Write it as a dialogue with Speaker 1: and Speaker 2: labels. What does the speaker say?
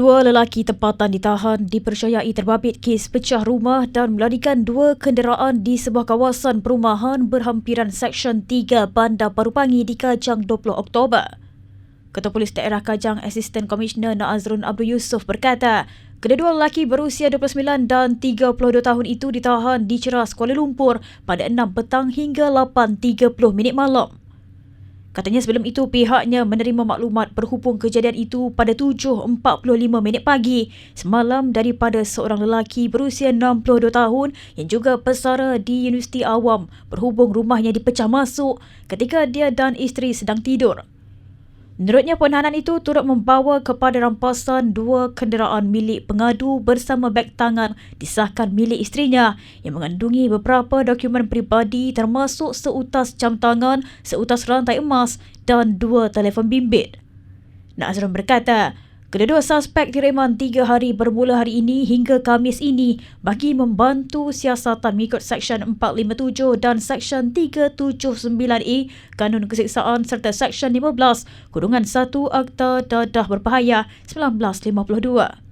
Speaker 1: Dua lelaki tempatan ditahan dipercayai terbabit kes pecah rumah dan melarikan dua kenderaan di sebuah kawasan perumahan berhampiran Seksyen 3 Bandar Parupangi di Kajang 20 Oktober. Ketua Polis Daerah Kajang Asisten Komisioner Nazrun Abdul Yusof berkata, kedua lelaki berusia 29 dan 32 tahun itu ditahan di Ceras Kuala Lumpur pada 6 petang hingga 8.30 minit malam. Katanya sebelum itu pihaknya menerima maklumat berhubung kejadian itu pada 7.45 minit pagi semalam daripada seorang lelaki berusia 62 tahun yang juga pesara di Universiti Awam berhubung rumahnya dipecah masuk ketika dia dan isteri sedang tidur. Menurutnya penahanan itu turut membawa kepada rampasan dua kenderaan milik pengadu bersama beg tangan disahkan milik isterinya yang mengandungi beberapa dokumen peribadi termasuk seutas jam tangan, seutas rantai emas dan dua telefon bimbit. Nazrul berkata, Kedua-dua suspek direman tiga hari bermula hari ini hingga Kamis ini bagi membantu siasatan mengikut Seksyen 457 dan Seksyen 379E Kanun Keseksaan serta Seksyen 15 Kurungan 1 Akta Dadah Berbahaya 1952.